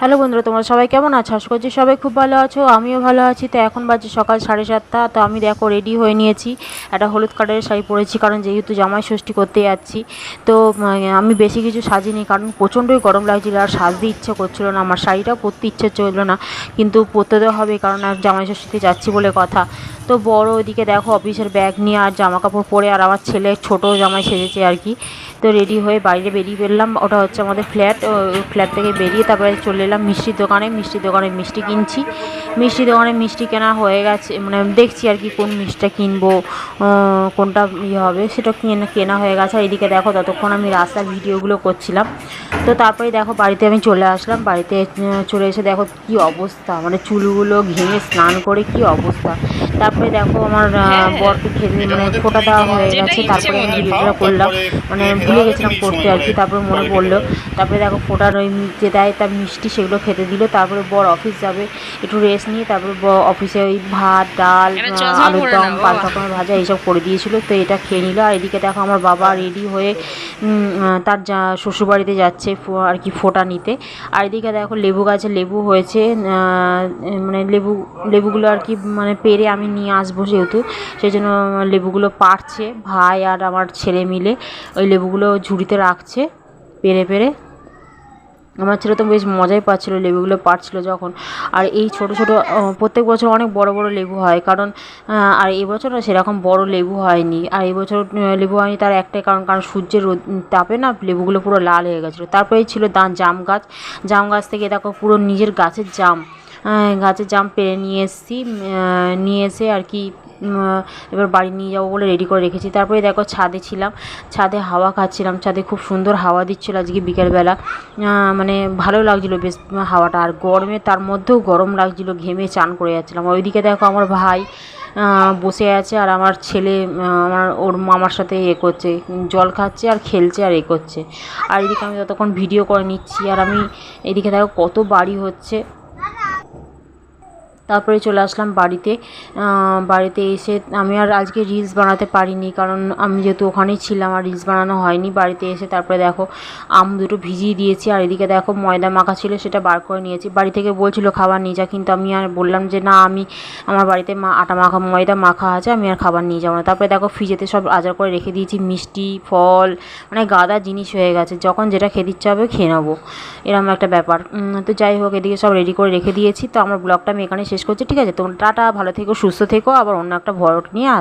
Hello বন্ধুরা, তোমরা সবাই কেমন আছো? আশা করছি সবাই খুব ভালো আছো, আমিও ভালো আছি। তো এখন বাজে সকাল সাড়ে সাতটা, তো আমি দেখো রেডি হয়ে নিয়েছি। একটা হলুদ কালারের শাড়ি পরেছি, কারণ যেহেতু জামাই ষষ্ঠী করতে যাচ্ছি। তো আমি বেশি কিছু সাজিনি, কারণ প্রচণ্ডই গরম লাগছিল আর সাজতে ইচ্ছে করছিল না। আমার শাড়িটাও পরতে ইচ্ছে চলল না, কিন্তু পরতে তো হবে, কারণ আর জামাই ষষ্ঠীতে যাচ্ছি বলে কথা। তো বড় ওদিকে দেখো অফিসের ব্যাগ নিয়ে আর জামা কাপড় পরে আর আমার ছেলে ছোট জামাই সেজেছে আর কি। তো রেডি হয়ে বাইরে বেরিয়ে বেরলাম ওটা হচ্ছে আমাদের ফ্ল্যাট ফ্ল্যাট থেকে বেরিয়ে তারপরে চলে এলাম মিষ্টির দোকানে মিষ্টির দোকানে মিষ্টি কিনছি। মিষ্টি দোকানে মিষ্টি কেনা হয়ে গেছে মানে দেখছি আর কি কোন মিষ্টিটা কিনবো কোনটা ইয়ে হবে সেটা কেনা কেনা হয়ে গেছে। এদিকে দেখো ততক্ষণ আমি রাস্তার ভিডিওগুলো করছিলাম। তো তারপরে দেখো বাড়িতে আমি চলে আসলাম। বাড়িতে চলে এসে দেখো কি অবস্থা মানে চুলগুলো ঘেমে স্নান করে কি অবস্থা। তারপরে দেখো আমার আহ, বরকে খেতে মানে ফোটা দেওয়া হয়ে গেছে। তারপরে আমি ভিডিওটা করলাম। মানে ভুলে গেছিলাম করতে আর কি তারপরে মনে পড়ল। তারপরে দেখো ফোটার ওই যে দেয় তার মিষ্টি সেগুলো খেতে দিল তারপরে বর অফিস যাবে একটু রেস্ট নিয়ে তারপরে অফিসে ওই ভাত ডাল আলুর দম পাঁচ রকমের ভাজা এইসব করে দিয়েছিল তো এটা খেয়ে নিল। আর এদিকে দেখো আমার বাবা রেডি হয়ে তার যা শ্বশুরবাড়িতে যাচ্ছে ফো- আর কি ফোটা নিতে। আর এদিকে দেখো লেবু গাছে লেবু হয়েছে মানে লেবু লেবুগুলো আর কি মানে পেরে আমি নিয়ে আসব যেহেতু সেই জন্য লেবুগুলো পারছে ভাই আর আমার ছেলে মিলে ওই লেবুগুলো ঝুড়িতে রাখছে পেরে পেরে। আমার ছেলে তো বেশ মজাই পাচ্ছিল, লেবুগুলো পাড়ছিল যখন। আর এই ছোট ছোট প্রত্যেক বছর অনেক বড় বড় লেবু হয়, কারণ আর এবছর না সেরকম বড় লেবু হয়নি। আর এবছর লেবু হয়নি তার একটাই কারণ কারণ সূর্যের রোদ তাপে না লেবুগুলো পুরো লাল হয়ে গেছিল। তারপরেই ছিল দান জাম গাছ। জাম গাছ থেকে দেখো পুরো নিজের গাছের জাম গাছের জাম পেরে নিয়ে এসেছি নিয়ে এসে আর কি এবার বাড়ি নিয়ে যাব বলে রেডি করে রেখেছি। তারপরে দেখো ছাদে ছিলাম, ছাদে হাওয়া খাচ্ছিলাম, ছাদে খুব সুন্দর হাওয়া দিচ্ছিল আজকে বিকেলবেলা। মানে ভালো লাগছিল বেশ হাওয়াটা, আর গরমে তার মধ্যেও গরম লাগছিল, ঘেমে চান করে যাচ্ছিলাম। ওইদিকে দেখো আমার ভাই বসে আছে আর আমার ছেলে আমার, ওর মামার সাথে এ করছে, জল খাচ্ছে আর খেলছে আর এ করছে। আর এদিকে আমি ততক্ষণ ভিডিও করে নিচ্ছি, আর আমি এদিকে দেখো কত বাড়ি হচ্ছে। তারপরে চলে আসলাম বাড়িতে। বাড়িতে এসে আমি আর আজকে রিলস বানাতে পারিনি কারণ আমি যেহেতু ওখানেই ছিলাম আর রিলস বানানো হয়নি, বাড়িতে এসে তারপরে দেখো আম দুটো ভিজিয়ে দিয়েছি আর এদিকে দেখো ময়দা মাখা ছিল সেটা বার করে নিয়েছি। বাড়ি থেকে বলছিল খাবার নিয়ে যা, কিন্তু আমি আর বললাম যে না, আমি আমার বাড়িতে মা আটা মাখা, ময়দা মাখা আছে, আমি আর খাবার নিয়ে যাব না। তারপরে দেখো ফ্রিজেতে সব আজার করে রেখে দিয়েছি, মিষ্টি, ফল মানে গাদা জিনিস হয়ে গেছে। যখন যেটা খেতে ইচ্ছা হবে খেয়ে নেব। এরকম একটা ব্যাপার। তো যাই হোক, এদিকে সব রেডি করে রেখে দিয়েছি। তো আমার ব্লগটা আমি এখানে শেষ করছি। ঠিক আছে তোমরা টাটা, ভালো থেকো, সুস্থ থেকো, আবার অন্য একটা ভরট নিয়ে আস